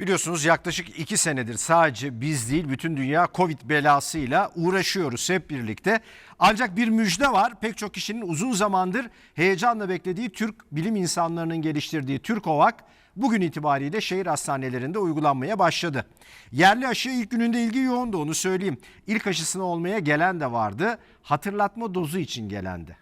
Biliyorsunuz yaklaşık iki senedir sadece biz değil bütün dünya Covid belasıyla uğraşıyoruz hep birlikte. Ancak bir müjde var pek çok kişinin uzun zamandır heyecanla beklediği Türk bilim insanlarının geliştirdiği Türkovak bugün itibariyle şehir hastanelerinde uygulanmaya başladı. Yerli aşı ilk gününde ilgi yoğundu onu söyleyeyim. İlk aşısına olmaya gelen de vardı hatırlatma dozu için gelendi.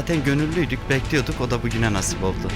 Zaten gönüllüydük, bekliyorduk. O da bugüne nasip oldu.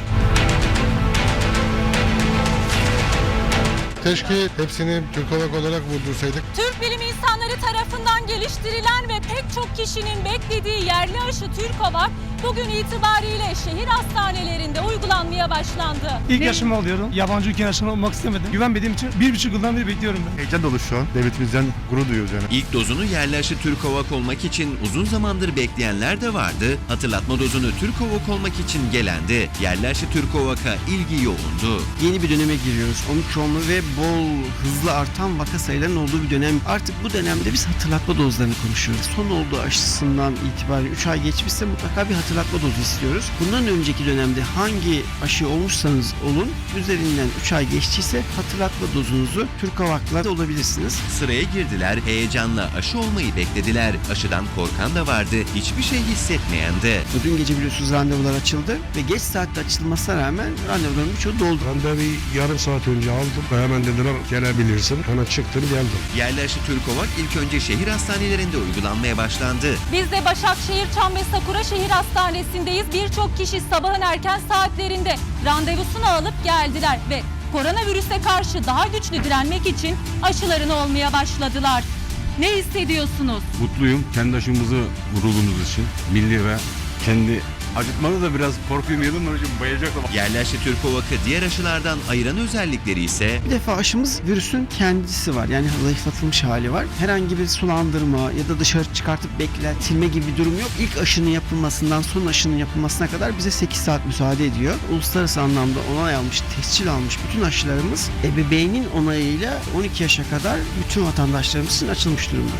Keşke hepsini Türk Havak olarak vurdursaydık. Türk bilim insanları tarafından geliştirilen ve pek çok kişinin beklediği yerli aşı Türkovak bugün itibariyle şehir hastanelerinde uygulanmaya başlandı. İlk yaşımı alıyorum. Yabancı ülke yaşımı olmak istemedim. Güvenmediğim için bir buçuk yıldan beri bekliyorum ben. Heyecan dolu şu an. Devletimizden gurur duyuyoruz yani. İlk dozunu yerli aşı Türkovak olmak için uzun zamandır bekleyenler de vardı. Hatırlatma dozunu Türkovak olmak için gelendi. Yerli aşı Türkovak'a ilgi yoğundu. Yeni bir döneme giriyoruz. Omikronlu ve bol, hızlı artan vaka sayılarının olduğu bir dönem. Artık bu dönemde biz hatırlatma dozlarını konuşuyoruz. Son olduğu aşısından itibaren 3 ay geçmişse mutlaka bir hatırlatma dozu istiyoruz. Bundan önceki dönemde hangi aşı olmuşsanız olun, üzerinden 3 ay geçtiyse hatırlatma dozunuzu Türkovak'la olabilirsiniz. Sıraya girdiler, heyecanla aşı olmayı beklediler. Aşıdan korkan da vardı, hiçbir şey hissetmeyen de. Dün gece biliyorsunuz randevular açıldı ve geç saatte açılmasına rağmen randevuların birçoğu doldu. Randevuyu yarım saat önce aldım. Hemen dediler gelebilirsin. Hemen çıktım geldim. Yerli aşı Türkovak ilk önce şehir hastanelerinde uygulanmaya başlandı. Biz de Başakşehir Çam ve Sakura Şehir Hastanesi'ndeyiz. Birçok kişi sabahın erken saatlerinde randevusunu alıp geldiler ve koronavirüse karşı daha güçlü direnmek için aşılarını olmaya başladılar. Ne hissediyorsunuz? Mutluyum kendi aşımızı vurulduğumuz için. Milli ve kendi acıtmalı da biraz korkuyorum yedim hocam bayılacak ama. Yerli aşı Türkovak'ı diğer aşılardan ayıran özellikleri ise Bir defa aşımız virüsün kendisi var. Yani zayıflatılmış hali var. Herhangi bir sulandırma ya da dışarı çıkartıp bekletilme gibi bir durum yok. İlk aşının yapılmasından son aşının yapılmasına kadar bize 8 saat müsaade ediyor. Uluslararası anlamda onay almış, tescil almış bütün aşılarımız ebeveynin onayıyla 12 yaşa kadar bütün vatandaşlarımız için açılmış durumda.